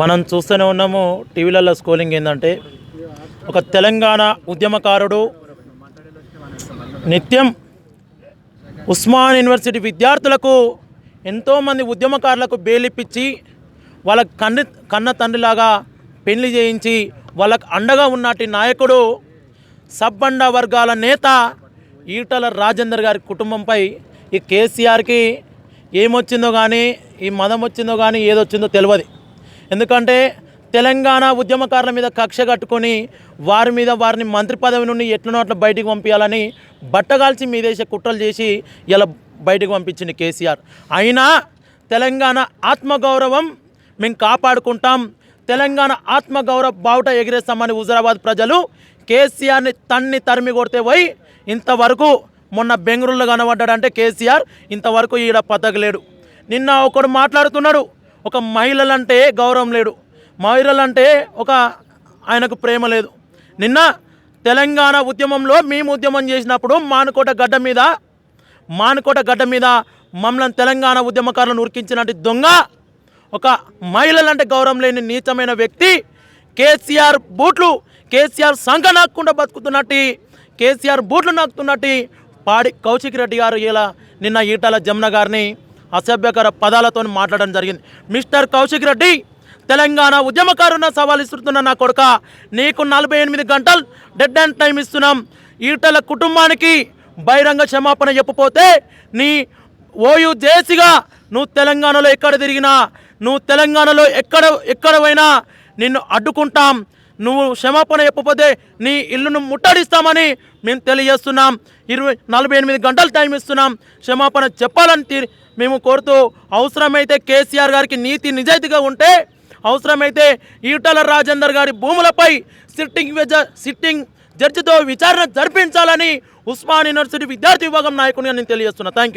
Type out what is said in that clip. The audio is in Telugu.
మనం చూస్తూనే ఉన్నాము టీవీలలో స్కోలింగ్ ఏంటంటే ఒక తెలంగాణ ఉద్యమకారుడు నిత్యం ఉస్మాన్ యూనివర్సిటీ విద్యార్థులకు ఎంతోమంది ఉద్యమకారులకు బేలిప్పించి వాళ్ళ కన్ను కన్న తండ్రిలాగా పెళ్ళి చేయించి వాళ్ళకు అండగా ఉన్నటి నాయకుడు సబ్బండ వర్గాల నేత ఈటల రాజేందర్ గారి కుటుంబంపై ఈ కేసీఆర్కి ఏమొచ్చిందో కానీ ఈ మదం వచ్చిందో కానీ ఏదొచ్చిందో తెలియదు ఎందుకంటే తెలంగాణ ఉద్యమకారుల మీద కక్ష కట్టుకొని వారి మీద వారిని మంత్రి పదవి నుండి ఎట్లనో అట్లా బయటికి పంపించాలని బట్టగాల్చి మీదేసే కుట్రలు చేసి ఇలా బయటకు పంపించింది కేసీఆర్. అయినా తెలంగాణ ఆత్మగౌరవం మేము కాపాడుకుంటాం. తెలంగాణ ఆత్మగౌరవ బావుట ఎగిరేస్తామని హుజరాబాద్ ప్రజలు కేసీఆర్ని తన్ని తరిమి కొడితే పోయి ఇంతవరకు మొన్న బెంగళూరులో కనబడ్డాడంటే కేసీఆర్ ఇంతవరకు ఈడ పతకలేడు. నిన్న ఒకడు మాట్లాడుతున్నాడు ఒక మహిళలంటే గౌరవం లేడు మహిళలంటే ఒక ఆయనకు ప్రేమ లేదు. నిన్న తెలంగాణ ఉద్యమంలో మేము ఉద్యమం చేసినప్పుడు మానుకోట గడ్డ మీద మానుకోట గడ్డ మీద మమ్మల్ని తెలంగాణ ఉద్యమకారులను ఉరికించినట్టు దొంగ ఒక మహిళలంటే గౌరవం లేని నీచమైన వ్యక్తి కేసీఆర్ బూట్లు కేసీఆర్ సంఘ నాకుండా బతుకుతున్నట్టు కేసీఆర్ బూట్లు నాకుతున్నట్టు పాడి కౌశిక్ రెడ్డి గారు ఇలా నిన్న ఈటల జమున గారిని అసభ్యకర పదాలతో మాట్లాడడం జరిగింది. మిస్టర్ కౌశిక్ రెడ్డి తెలంగాణ ఉద్యమకారున్న సవాల్ ఇస్తున్న నా కొడుక నీకు నలభై ఎనిమిది గంటలు డెడ్ అండ్ టైం ఇస్తున్నాం. ఈటల కుటుంబానికి బహిరంగ క్షమాపణ చెప్పపోతే నీ ఓయు జేసిగా నువ్వు తెలంగాణలో ఎక్కడ తిరిగినా నువ్వు తెలంగాణలో ఎక్కడ ఎక్కడ పోయినా నిన్ను అడ్డుకుంటాం. నువ్వు క్షమాపణ చెప్పకపోతే నీ ఇల్లును ముట్టడిస్తామని మేము తెలియజేస్తున్నాం. ఇరవై నలభై ఎనిమిది గంటలు టైం ఇస్తున్నాం. క్షమాపణ చెప్పాలని తీ- మేము కోరుతూ అవసరమైతే కేసీఆర్ గారికి నీతి నిజాయితీగా ఉంటే అవసరమైతే ఈటల రాజేందర్ గారి భూములపై సిట్టింగ్ వెజ- సిట్టింగ్ జడ్జితో విచారణ జరిపించాలని ఉస్మాన్ యూనివర్సిటీ విద్యార్థి విభాగం నాయకునిగా నేను తెలియజేస్తున్నా. Thank you